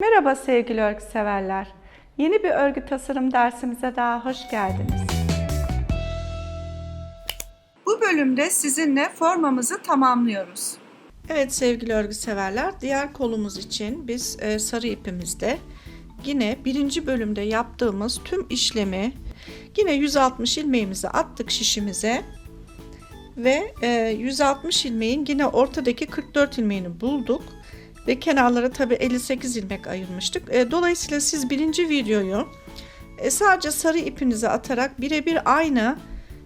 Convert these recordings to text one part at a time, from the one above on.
Merhaba sevgili örgü severler. Yeni bir örgü tasarım dersimize daha hoş geldiniz. Bu bölümde sizinle formamızı tamamlıyoruz. Evet sevgili örgü severler, diğer kolumuz için biz e, sarı ipimizde yine birinci bölümde yaptığımız tüm işlemi yine 160 ilmeğimizi attık şişimize ve e, 160 ilmeğin yine ortadaki 44 ilmeğini bulduk ve kenarlara tabi 58 ilmek ayırmıştık. E, dolayısıyla siz birinci videoyu e, sadece sarı ipinize atarak birebir aynı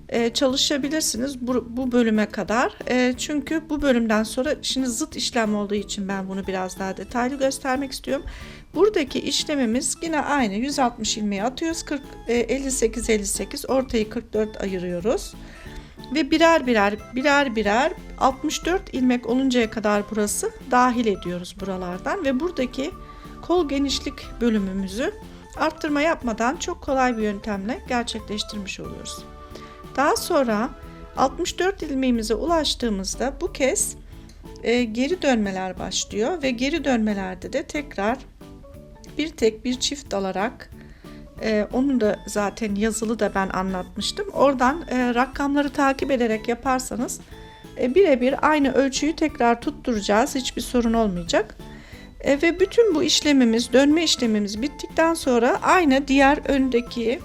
e, çalışabilirsiniz bu, bu bölüme kadar. Çünkü bu bölümden sonra şimdi zıt işlem olduğu için ben bunu biraz daha detaylı göstermek istiyorum. Buradaki işlemimiz yine aynı 160 ilmeği atıyoruz 40 e, 58 58 ortayı 44 ayırıyoruz. Ve birer birer birer birer 64 ilmek oluncaya kadar burası dahil ediyoruz buralardan ve buradaki kol genişlik bölümümüzü arttırma yapmadan çok kolay bir yöntemle gerçekleştirmiş oluyoruz. Daha sonra 64 ilmeğimize ulaştığımızda bu kez e, geri dönmeler başlıyor ve geri dönmelerde de tekrar bir tek bir çift alarak e, onu da zaten yazılı da ben anlatmıştım. Oradan e, rakamları takip ederek yaparsanız e, birebir aynı ölçüyü tekrar tutturacağız. Hiçbir sorun olmayacak. E, ve bütün bu işlemimiz, dönme işlemimiz bittikten sonra aynı diğer öndeki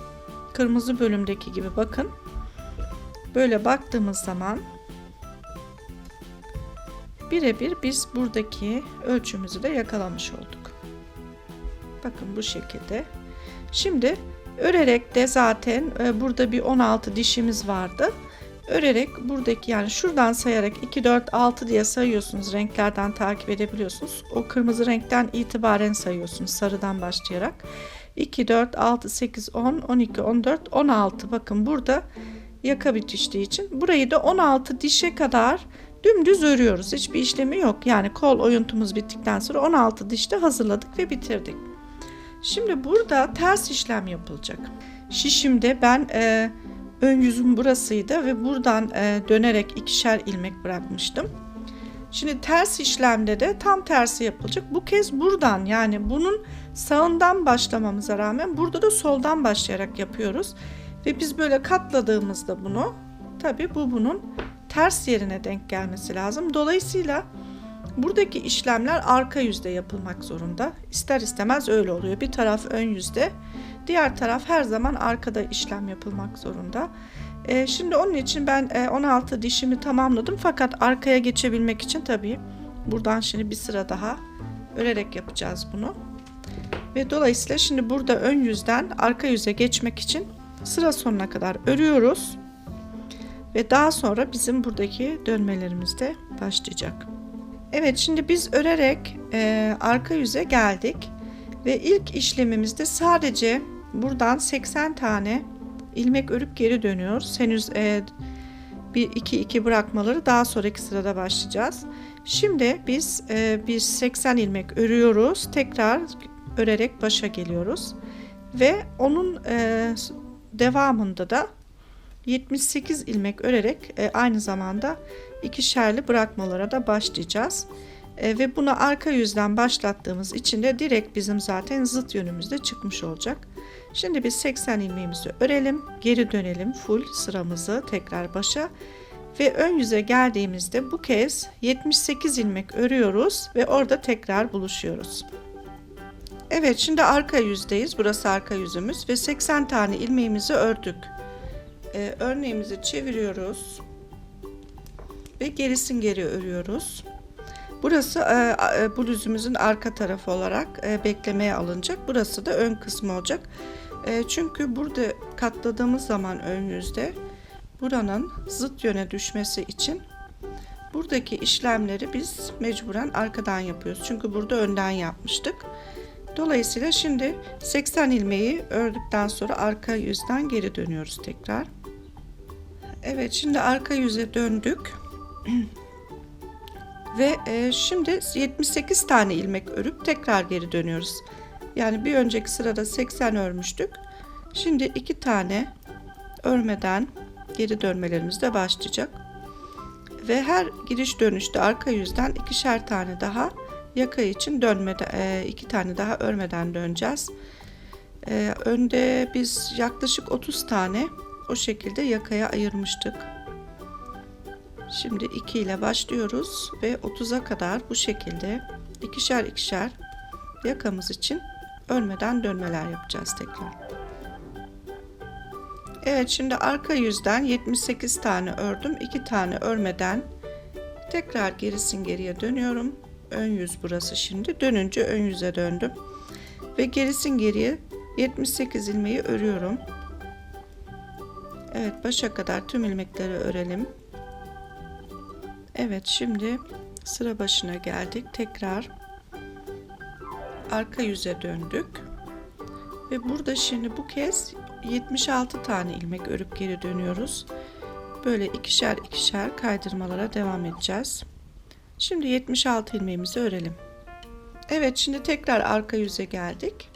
kırmızı bölümdeki gibi bakın. Böyle baktığımız zaman birebir biz buradaki ölçümüzü de yakalamış olduk. Bakın bu şekilde. Şimdi örerek de zaten e, burada bir 16 dişimiz vardı. Örerek buradaki yani şuradan sayarak 2, 4, 6 diye sayıyorsunuz. Renklerden takip edebiliyorsunuz. O kırmızı renkten itibaren sayıyorsunuz sarıdan başlayarak. 2, 4, 6, 8, 10, 12, 14, 16. Bakın burada yaka bitiştiği için. Burayı da 16 dişe kadar dümdüz örüyoruz. Hiçbir işlemi yok. Yani kol oyuntumuz bittikten sonra 16 dişte hazırladık ve bitirdik. Şimdi burada ters işlem yapılacak. Şişimde ben e, ön yüzüm burasıydı ve buradan e, dönerek ikişer ilmek bırakmıştım. Şimdi ters işlemde de tam tersi yapılacak. Bu kez buradan yani bunun sağından başlamamıza rağmen burada da soldan başlayarak yapıyoruz. Ve biz böyle katladığımızda bunu tabi bu bunun ters yerine denk gelmesi lazım. Dolayısıyla buradaki işlemler arka yüzde yapılmak zorunda. İster istemez öyle oluyor. Bir taraf ön yüzde, diğer taraf her zaman arkada işlem yapılmak zorunda. Ee, şimdi onun için ben e, 16 dişimi tamamladım. Fakat arkaya geçebilmek için tabii buradan şimdi bir sıra daha örerek yapacağız bunu. Ve dolayısıyla şimdi burada ön yüzden arka yüze geçmek için sıra sonuna kadar örüyoruz. Ve daha sonra bizim buradaki dönmelerimiz de başlayacak. Evet şimdi biz örerek e, arka yüze geldik. Ve ilk işlemimizde sadece buradan 80 tane ilmek örüp geri dönüyoruz. Henüz e, bir iki iki bırakmaları daha sonraki sırada başlayacağız. Şimdi biz e, bir 80 ilmek örüyoruz. Tekrar örerek başa geliyoruz. Ve onun e, devamında da 78 ilmek örerek e, aynı zamanda ikişerli bırakmalara da başlayacağız. E, ve bunu arka yüzden başlattığımız için de direkt bizim zaten zıt yönümüzde çıkmış olacak. Şimdi biz 80 ilmeğimizi örelim, geri dönelim full sıramızı tekrar başa ve ön yüze geldiğimizde bu kez 78 ilmek örüyoruz ve orada tekrar buluşuyoruz. Evet şimdi arka yüzdeyiz. Burası arka yüzümüz ve 80 tane ilmeğimizi ördük. Ee, örneğimizi çeviriyoruz ve gerisin geri örüyoruz. Burası e, e, bluzumuzun arka tarafı olarak e, beklemeye alınacak. Burası da ön kısmı olacak. E, çünkü burada katladığımız zaman ön yüzde buranın zıt yöne düşmesi için buradaki işlemleri biz mecburen arkadan yapıyoruz. Çünkü burada önden yapmıştık. Dolayısıyla şimdi 80 ilmeği ördükten sonra arka yüzden geri dönüyoruz tekrar. Evet şimdi arka yüze döndük. Ve e, şimdi 78 tane ilmek örüp tekrar geri dönüyoruz. Yani bir önceki sırada 80 örmüştük. Şimdi iki tane örmeden geri dönmelerimiz de başlayacak. Ve her giriş dönüşte arka yüzden ikişer tane daha yaka için dönmede e, iki tane daha örmeden döneceğiz. E, önde biz yaklaşık 30 tane o şekilde yakaya ayırmıştık. Şimdi 2 ile başlıyoruz ve 30'a kadar bu şekilde ikişer ikişer yakamız için örmeden dönmeler yapacağız tekrar. Evet şimdi arka yüzden 78 tane ördüm. 2 tane örmeden tekrar gerisin geriye dönüyorum. Ön yüz burası şimdi. Dönünce ön yüze döndüm. Ve gerisin geriye 78 ilmeği örüyorum. Evet başa kadar tüm ilmekleri örelim. Evet şimdi sıra başına geldik. Tekrar arka yüze döndük. Ve burada şimdi bu kez 76 tane ilmek örüp geri dönüyoruz. Böyle ikişer ikişer kaydırmalara devam edeceğiz. Şimdi 76 ilmeğimizi örelim. Evet şimdi tekrar arka yüze geldik.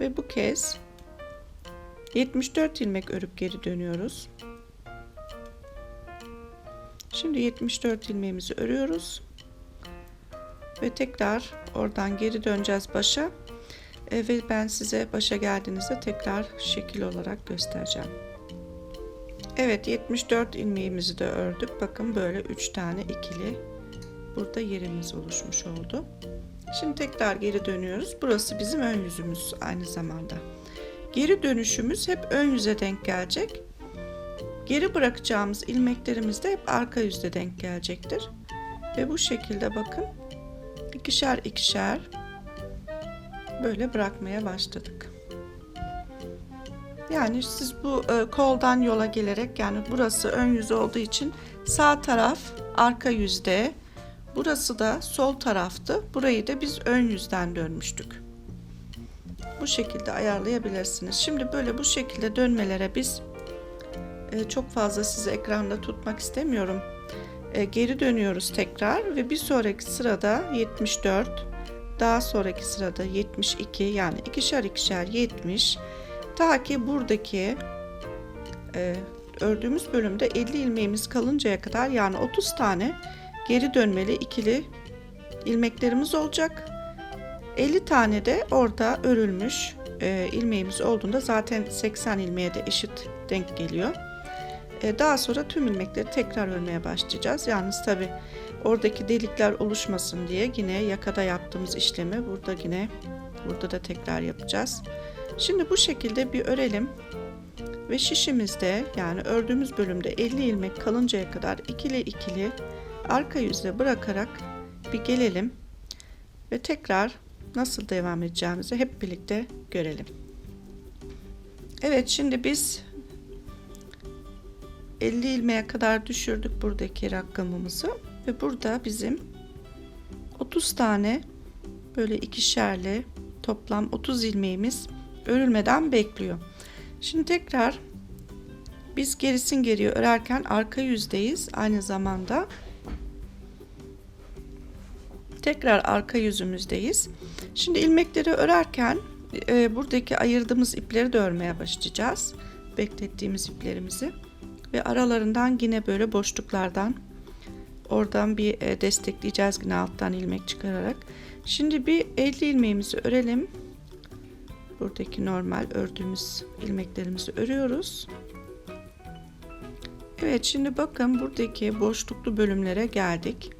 Ve bu kez 74 ilmek örüp geri dönüyoruz. Şimdi 74 ilmeğimizi örüyoruz. Ve tekrar oradan geri döneceğiz başa. E, ve ben size başa geldiğinizde tekrar şekil olarak göstereceğim. Evet 74 ilmeğimizi de ördük. Bakın böyle 3 tane ikili burada yerimiz oluşmuş oldu. Şimdi tekrar geri dönüyoruz. Burası bizim ön yüzümüz aynı zamanda. Geri dönüşümüz hep ön yüze denk gelecek. Geri bırakacağımız ilmeklerimiz de hep arka yüzde denk gelecektir. Ve bu şekilde bakın ikişer ikişer böyle bırakmaya başladık. Yani siz bu e, koldan yola gelerek yani burası ön yüz olduğu için sağ taraf arka yüzde, burası da sol taraftı. Burayı da biz ön yüzden dönmüştük. Bu şekilde ayarlayabilirsiniz. Şimdi böyle bu şekilde dönmelere biz e, çok fazla sizi ekranda tutmak istemiyorum. E, geri dönüyoruz tekrar ve bir sonraki sırada 74 daha sonraki sırada 72 yani ikişer ikişer 70 ta ki buradaki e, ördüğümüz bölümde 50 ilmeğimiz kalıncaya kadar yani 30 tane geri dönmeli ikili ilmeklerimiz olacak. 50 tane de orada örülmüş e, ilmeğimiz olduğunda zaten 80 ilmeğe de eşit denk geliyor. E, daha sonra tüm ilmekleri tekrar örmeye başlayacağız. Yalnız tabi oradaki delikler oluşmasın diye yine yakada yaptığımız işlemi burada yine burada da tekrar yapacağız. Şimdi bu şekilde bir örelim ve şişimizde yani ördüğümüz bölümde 50 ilmek kalıncaya kadar ikili ikili arka yüzde bırakarak bir gelelim ve tekrar nasıl devam edeceğimizi hep birlikte görelim. Evet şimdi biz 50 ilmeğe kadar düşürdük buradaki rakamımızı ve burada bizim 30 tane böyle ikişerli toplam 30 ilmeğimiz örülmeden bekliyor. Şimdi tekrar biz gerisin geriye örerken arka yüzdeyiz aynı zamanda tekrar arka yüzümüzdeyiz. Şimdi ilmekleri örerken e, buradaki ayırdığımız ipleri de örmeye başlayacağız. Beklettiğimiz iplerimizi ve aralarından yine böyle boşluklardan oradan bir e, destekleyeceğiz yine alttan ilmek çıkararak. Şimdi bir 50 ilmeğimizi örelim. Buradaki normal ördüğümüz ilmeklerimizi örüyoruz. Evet şimdi bakın buradaki boşluklu bölümlere geldik.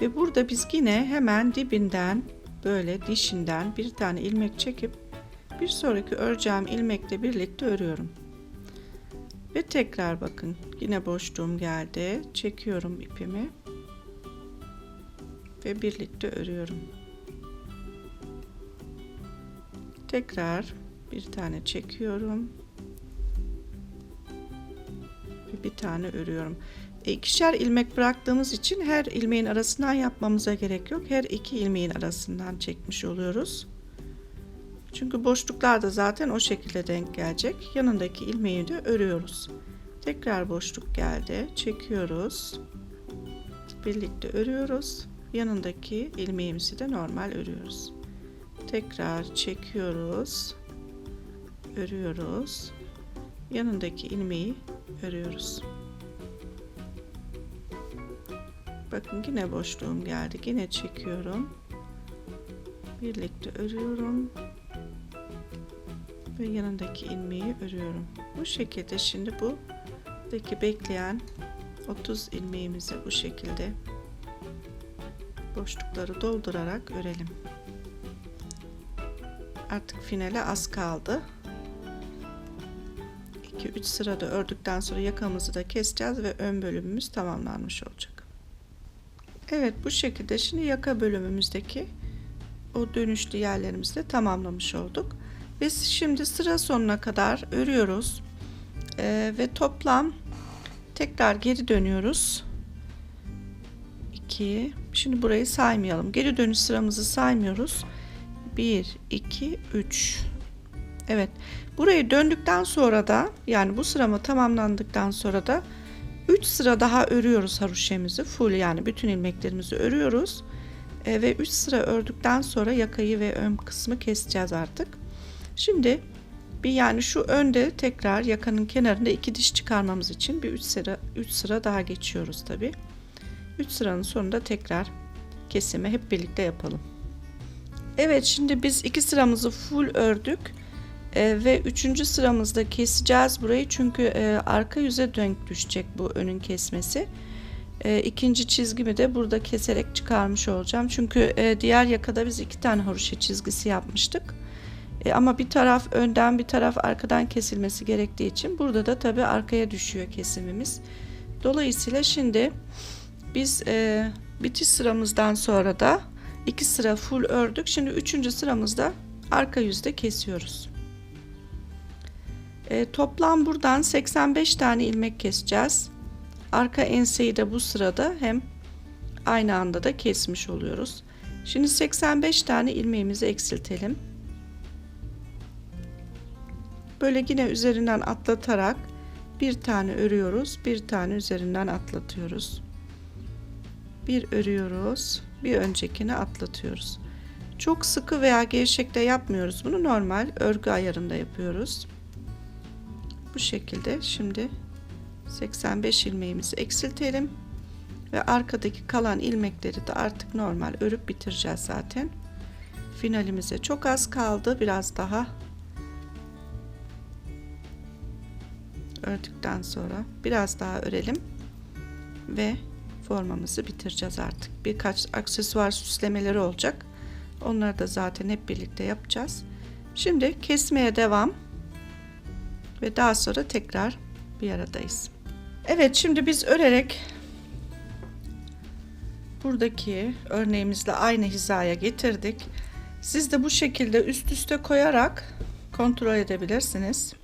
Ve burada biz yine hemen dibinden böyle dişinden bir tane ilmek çekip bir sonraki öreceğim ilmekle birlikte örüyorum. Ve tekrar bakın yine boşluğum geldi. Çekiyorum ipimi. Ve birlikte örüyorum. Tekrar bir tane çekiyorum. Ve bir tane örüyorum. E, ikişer ilmek bıraktığımız için her ilmeğin arasından yapmamıza gerek yok. Her iki ilmeğin arasından çekmiş oluyoruz. Çünkü boşluklar da zaten o şekilde denk gelecek. Yanındaki ilmeği de örüyoruz. Tekrar boşluk geldi. Çekiyoruz. Birlikte örüyoruz. Yanındaki ilmeğimizi de normal örüyoruz. Tekrar çekiyoruz. Örüyoruz. Yanındaki ilmeği örüyoruz. Bakın yine boşluğum geldi. Yine çekiyorum. Birlikte örüyorum. Ve yanındaki ilmeği örüyorum. Bu şekilde şimdi bu buradaki bekleyen 30 ilmeğimizi bu şekilde boşlukları doldurarak örelim. Artık finale az kaldı. 2-3 sırada ördükten sonra yakamızı da keseceğiz ve ön bölümümüz tamamlanmış olacak. Evet bu şekilde şimdi yaka bölümümüzdeki o dönüşlü yerlerimizi de tamamlamış olduk. Biz şimdi sıra sonuna kadar örüyoruz Ee, ve toplam tekrar geri dönüyoruz. 2 Şimdi burayı saymayalım. Geri dönüş sıramızı saymıyoruz. 1 2 3 Evet. Burayı döndükten sonra da yani bu sırama tamamlandıktan sonra da 3 sıra daha örüyoruz haroşemizi. Full yani bütün ilmeklerimizi örüyoruz. E, ve 3 sıra ördükten sonra yakayı ve ön kısmı keseceğiz artık. Şimdi bir yani şu önde tekrar yakanın kenarında iki diş çıkarmamız için bir 3 sıra 3 sıra daha geçiyoruz tabi. 3 sıranın sonunda tekrar kesimi hep birlikte yapalım. Evet şimdi biz iki sıramızı full ördük. Ee, ve üçüncü sıramızda keseceğiz burayı çünkü e, arka yüze denk düşecek bu önün kesmesi. E, ikinci çizgimi de burada keserek çıkarmış olacağım. Çünkü e, diğer yakada biz iki tane haroşa çizgisi yapmıştık. E, ama bir taraf önden bir taraf arkadan kesilmesi gerektiği için burada da tabi arkaya düşüyor kesimimiz. Dolayısıyla şimdi biz e, bitiş sıramızdan sonra da iki sıra full ördük. Şimdi üçüncü sıramızda arka yüzde kesiyoruz. E, toplam buradan 85 tane ilmek keseceğiz. Arka enseyi de bu sırada hem aynı anda da kesmiş oluyoruz. Şimdi 85 tane ilmeğimizi eksiltelim. Böyle yine üzerinden atlatarak bir tane örüyoruz, bir tane üzerinden atlatıyoruz. Bir örüyoruz, bir öncekini atlatıyoruz. Çok sıkı veya gevşekte yapmıyoruz bunu normal örgü ayarında yapıyoruz. Bu şekilde şimdi 85 ilmeğimizi eksiltelim ve arkadaki kalan ilmekleri de artık normal örüp bitireceğiz zaten. Finalimize çok az kaldı. Biraz daha ördükten sonra biraz daha örelim ve formamızı bitireceğiz artık. Birkaç aksesuar süslemeleri olacak. Onları da zaten hep birlikte yapacağız. Şimdi kesmeye devam ve daha sonra tekrar bir aradayız. Evet şimdi biz örerek buradaki örneğimizle aynı hizaya getirdik. Siz de bu şekilde üst üste koyarak kontrol edebilirsiniz.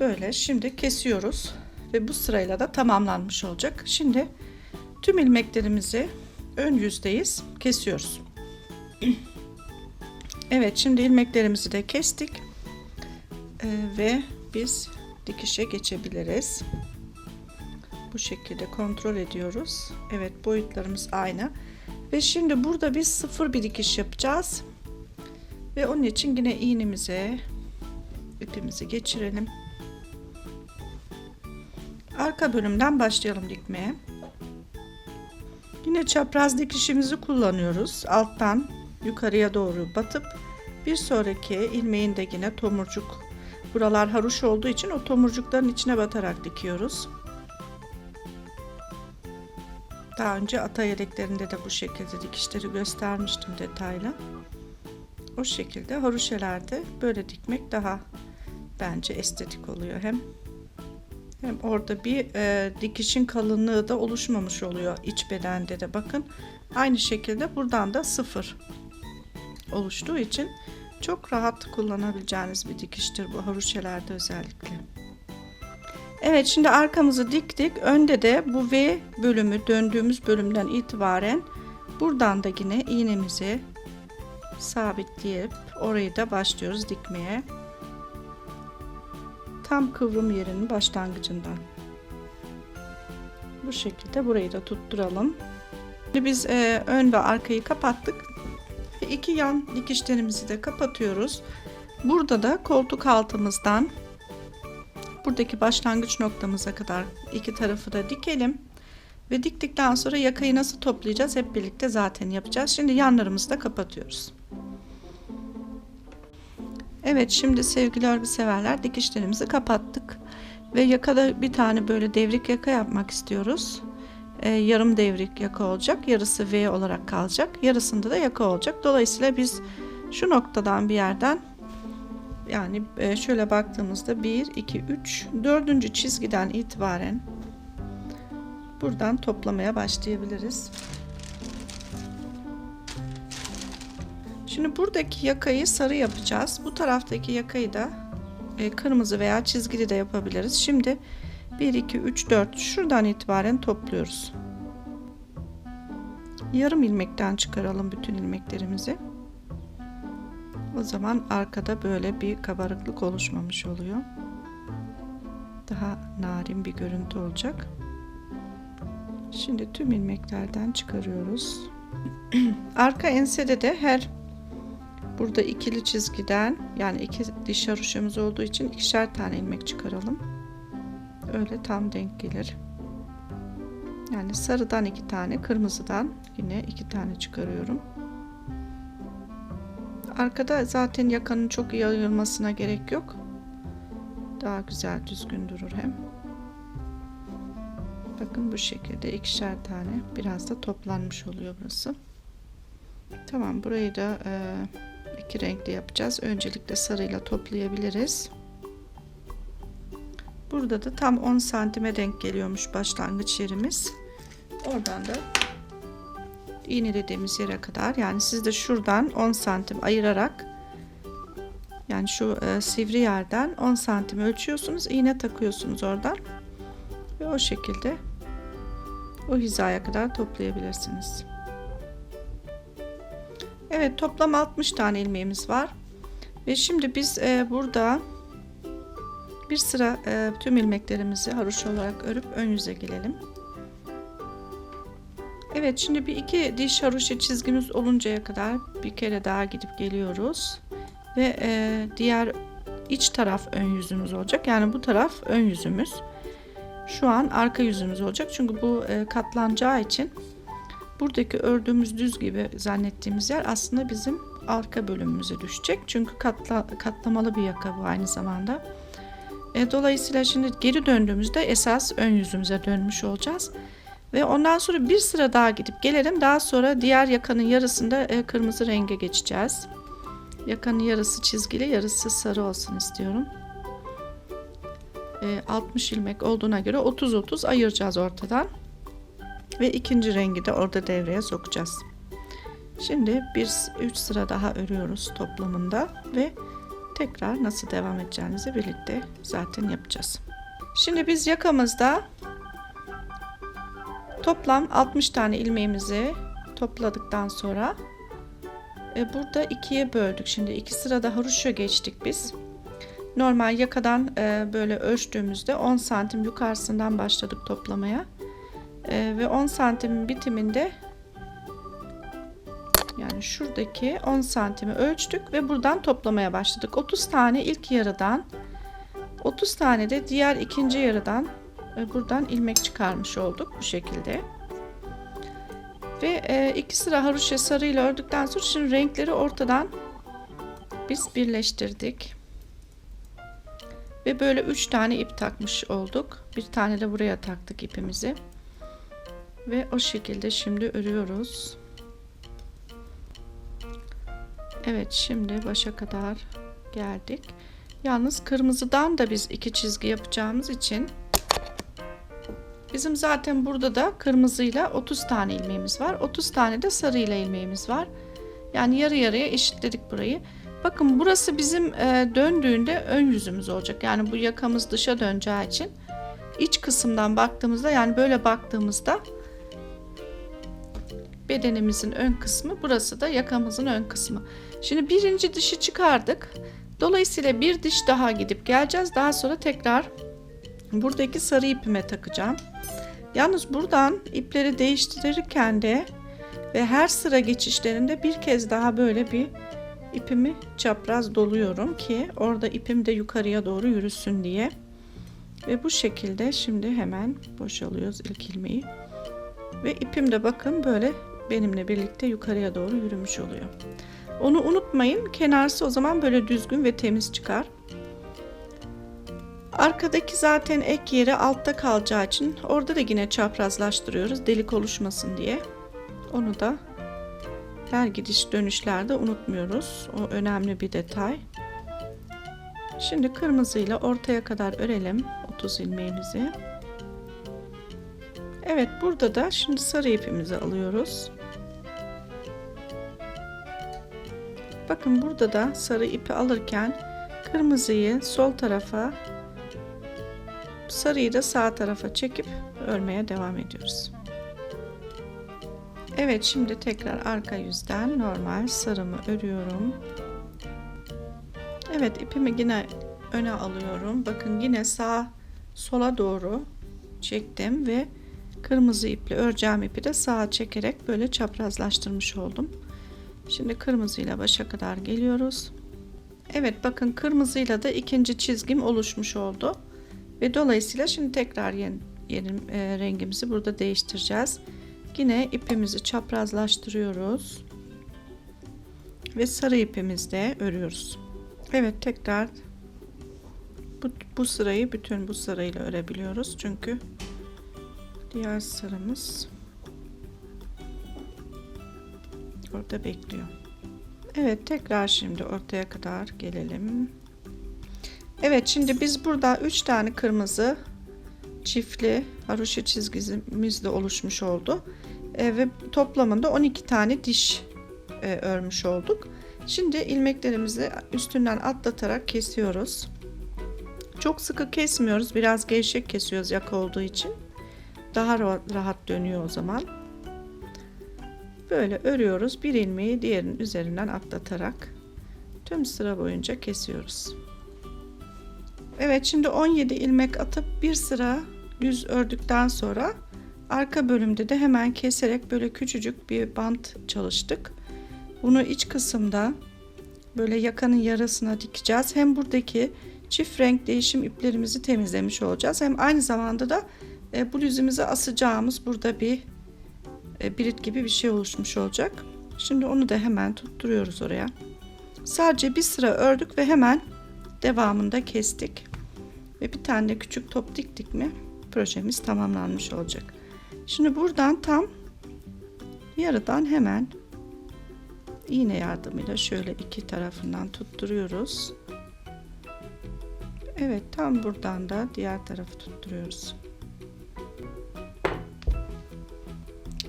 Böyle şimdi kesiyoruz ve bu sırayla da tamamlanmış olacak. Şimdi tüm ilmeklerimizi ön yüzdeyiz kesiyoruz. Evet şimdi ilmeklerimizi de kestik. Ee, ve biz dikişe geçebiliriz. Bu şekilde kontrol ediyoruz. Evet boyutlarımız aynı. Ve şimdi burada biz sıfır bir dikiş yapacağız. Ve onun için yine iğnemize ipimizi geçirelim. Arka bölümden başlayalım dikmeye. Yine çapraz dikişimizi kullanıyoruz. Alttan yukarıya doğru batıp bir sonraki ilmeğin de yine tomurcuk Buralar haruş olduğu için o tomurcukların içine batarak dikiyoruz. Daha önce ata yeleklerinde de bu şekilde dikişleri göstermiştim detaylı. O şekilde haroşelerde böyle dikmek daha bence estetik oluyor hem hem orada bir e, dikişin kalınlığı da oluşmamış oluyor iç bedende de bakın aynı şekilde buradan da sıfır oluştuğu için çok rahat kullanabileceğiniz bir dikiştir bu haroşelerde özellikle. Evet şimdi arkamızı diktik. Önde de bu V bölümü döndüğümüz bölümden itibaren buradan da yine iğnemizi sabitleyip orayı da başlıyoruz dikmeye. Tam kıvrım yerinin başlangıcından. Bu şekilde burayı da tutturalım. Şimdi biz e, ön ve arkayı kapattık. Ve iki yan dikişlerimizi de kapatıyoruz. Burada da koltuk altımızdan buradaki başlangıç noktamıza kadar iki tarafı da dikelim. Ve diktikten sonra yakayı nasıl toplayacağız hep birlikte zaten yapacağız. Şimdi yanlarımızı da kapatıyoruz. Evet şimdi sevgili örgü severler dikişlerimizi kapattık. Ve yakada bir tane böyle devrik yaka yapmak istiyoruz. Ee, yarım devrik yaka olacak. Yarısı V olarak kalacak. Yarısında da yaka olacak. Dolayısıyla biz şu noktadan bir yerden yani e, şöyle baktığımızda 1, 2, 3, 4. çizgiden itibaren buradan toplamaya başlayabiliriz. Şimdi buradaki yakayı sarı yapacağız. Bu taraftaki yakayı da e, kırmızı veya çizgili de yapabiliriz. Şimdi 1, 2, 3, 4 şuradan itibaren topluyoruz. Yarım ilmekten çıkaralım bütün ilmeklerimizi. O zaman arkada böyle bir kabarıklık oluşmamış oluyor. Daha narin bir görüntü olacak. Şimdi tüm ilmeklerden çıkarıyoruz. Arka ensede de her burada ikili çizgiden yani iki diş haroşamız olduğu için ikişer tane ilmek çıkaralım. Öyle tam denk gelir. Yani sarıdan iki tane, kırmızıdan yine iki tane çıkarıyorum. Arkada zaten yakanın çok yayılmasına gerek yok. Daha güzel düzgün durur hem. Bakın bu şekilde ikişer tane biraz da toplanmış oluyor burası. Tamam burayı da e, iki renkli yapacağız. Öncelikle sarıyla toplayabiliriz. Burada da tam 10 santime denk geliyormuş başlangıç yerimiz. Oradan da iğnelediğimiz yere kadar yani siz de şuradan 10 santim ayırarak yani şu e, sivri yerden 10 santim ölçüyorsunuz iğne takıyorsunuz oradan ve o şekilde o hizaya kadar toplayabilirsiniz. Evet toplam 60 tane ilmeğimiz var ve şimdi biz e, burada bir sıra e, tüm ilmeklerimizi haroşa olarak örüp ön yüze gelelim. Evet şimdi bir iki diş haroşa çizgimiz oluncaya kadar bir kere daha gidip geliyoruz. Ve e, diğer iç taraf ön yüzümüz olacak. Yani bu taraf ön yüzümüz. Şu an arka yüzümüz olacak. Çünkü bu e, katlanacağı için buradaki ördüğümüz düz gibi zannettiğimiz yer aslında bizim arka bölümümüze düşecek. Çünkü katla, katlamalı bir yaka bu aynı zamanda. E, dolayısıyla şimdi geri döndüğümüzde esas ön yüzümüze dönmüş olacağız. Ve ondan sonra bir sıra daha gidip gelelim. Daha sonra diğer yakanın yarısında e, kırmızı renge geçeceğiz. Yakanın yarısı çizgili, yarısı sarı olsun istiyorum. E, 60 ilmek olduğuna göre 30-30 ayıracağız ortadan. Ve ikinci rengi de orada devreye sokacağız. Şimdi bir 3 sıra daha örüyoruz toplamında ve tekrar nasıl devam edeceğinizi birlikte zaten yapacağız. Şimdi biz yakamızda Toplam 60 tane ilmeğimizi topladıktan sonra e, burada ikiye böldük. Şimdi iki sırada haroşa geçtik biz. Normal yakadan e, böyle ölçtüğümüzde 10 santim yukarısından başladık toplamaya. E, ve 10 santimin bitiminde yani şuradaki 10 santimi ölçtük ve buradan toplamaya başladık. 30 tane ilk yarıdan 30 tane de diğer ikinci yarıdan e, buradan ilmek çıkarmış olduk bu şekilde. Ve e, iki sıra haroşa sarıyla ördükten sonra şimdi renkleri ortadan biz birleştirdik. Ve böyle üç tane ip takmış olduk. Bir tane de buraya taktık ipimizi. Ve o şekilde şimdi örüyoruz. Evet şimdi başa kadar geldik. Yalnız kırmızıdan da biz iki çizgi yapacağımız için Bizim zaten burada da kırmızıyla 30 tane ilmeğimiz var. 30 tane de sarıyla ilmeğimiz var. Yani yarı yarıya eşitledik burayı. Bakın burası bizim e, döndüğünde ön yüzümüz olacak. Yani bu yakamız dışa döneceği için iç kısımdan baktığımızda yani böyle baktığımızda bedenimizin ön kısmı burası da yakamızın ön kısmı. Şimdi birinci dişi çıkardık. Dolayısıyla bir diş daha gidip geleceğiz. Daha sonra tekrar buradaki sarı ipime takacağım. Yalnız buradan ipleri değiştirirken de ve her sıra geçişlerinde bir kez daha böyle bir ipimi çapraz doluyorum ki orada ipim de yukarıya doğru yürüsün diye. Ve bu şekilde şimdi hemen boşalıyoruz ilk ilmeği. Ve ipim de bakın böyle benimle birlikte yukarıya doğru yürümüş oluyor. Onu unutmayın. Kenarsı o zaman böyle düzgün ve temiz çıkar. Arkadaki zaten ek yeri altta kalacağı için orada da yine çaprazlaştırıyoruz delik oluşmasın diye. Onu da her gidiş dönüşlerde unutmuyoruz. O önemli bir detay. Şimdi kırmızıyla ortaya kadar örelim 30 ilmeğimizi. Evet burada da şimdi sarı ipimizi alıyoruz. Bakın burada da sarı ipi alırken kırmızıyı sol tarafa sarıyı da sağ tarafa çekip örmeye devam ediyoruz. Evet şimdi tekrar arka yüzden normal sarımı örüyorum. Evet ipimi yine öne alıyorum. Bakın yine sağ sola doğru çektim ve kırmızı iple öreceğim ipi de sağa çekerek böyle çaprazlaştırmış oldum. Şimdi kırmızıyla başa kadar geliyoruz. Evet bakın kırmızıyla da ikinci çizgim oluşmuş oldu. Ve dolayısıyla şimdi tekrar yeni, yeni e, rengimizi burada değiştireceğiz. Yine ipimizi çaprazlaştırıyoruz. Ve sarı ipimizde örüyoruz. Evet tekrar bu, bu sırayı bütün bu sırayla örebiliyoruz. Çünkü diğer sıramız orada bekliyor. Evet tekrar şimdi ortaya kadar gelelim. Evet şimdi biz burada 3 tane kırmızı çiftli haroşa çizgimiz de oluşmuş oldu. E, ve toplamında 12 tane diş e, örmüş olduk. Şimdi ilmeklerimizi üstünden atlatarak kesiyoruz. Çok sıkı kesmiyoruz. Biraz gevşek kesiyoruz yaka olduğu için. Daha rahat dönüyor o zaman. Böyle örüyoruz. Bir ilmeği diğerinin üzerinden atlatarak tüm sıra boyunca kesiyoruz. Evet şimdi 17 ilmek atıp bir sıra düz ördükten sonra arka bölümde de hemen keserek böyle küçücük bir bant çalıştık. Bunu iç kısımda böyle yakanın yarısına dikeceğiz. Hem buradaki çift renk değişim iplerimizi temizlemiş olacağız. Hem aynı zamanda da e, bluzumuza asacağımız burada bir e, birit gibi bir şey oluşmuş olacak. Şimdi onu da hemen tutturuyoruz oraya. Sadece bir sıra ördük ve hemen devamında kestik. Ve bir tane küçük top diktik mi projemiz tamamlanmış olacak. Şimdi buradan tam yarıdan hemen iğne yardımıyla şöyle iki tarafından tutturuyoruz. Evet tam buradan da diğer tarafı tutturuyoruz.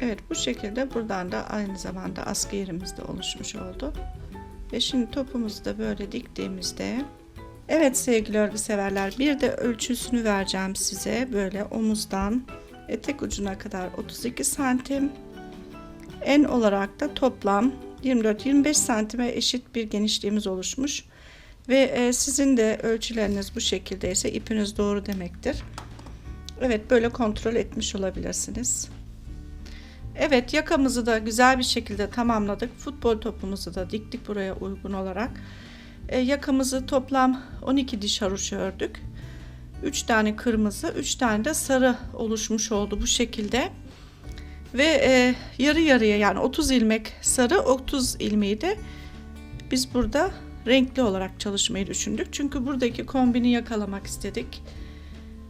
Evet bu şekilde buradan da aynı zamanda askı yerimiz de oluşmuş oldu. Ve şimdi topumuzu da böyle diktiğimizde Evet sevgili örgü severler bir de ölçüsünü vereceğim size böyle omuzdan etek ucuna kadar 32 santim en olarak da toplam 24-25 santime eşit bir genişliğimiz oluşmuş ve e, sizin de ölçüleriniz bu şekildeyse ipiniz doğru demektir. Evet böyle kontrol etmiş olabilirsiniz. Evet yakamızı da güzel bir şekilde tamamladık. Futbol topumuzu da diktik buraya uygun olarak. E, yakamızı toplam 12 diş haroşa ördük. 3 tane kırmızı, 3 tane de sarı oluşmuş oldu bu şekilde. Ve e, yarı yarıya yani 30 ilmek sarı, 30 ilmeği de biz burada renkli olarak çalışmayı düşündük. Çünkü buradaki kombini yakalamak istedik.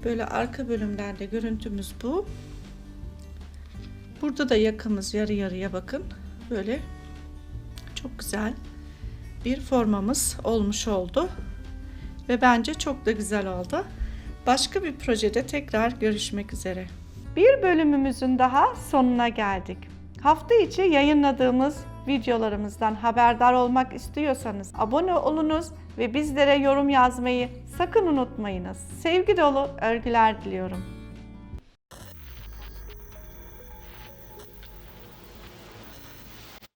Böyle arka bölümden de görüntümüz bu. Burada da yakamız yarı yarıya bakın. Böyle çok güzel bir formamız olmuş oldu. Ve bence çok da güzel oldu. Başka bir projede tekrar görüşmek üzere. Bir bölümümüzün daha sonuna geldik. Hafta içi yayınladığımız videolarımızdan haberdar olmak istiyorsanız abone olunuz ve bizlere yorum yazmayı sakın unutmayınız. Sevgi dolu örgüler diliyorum.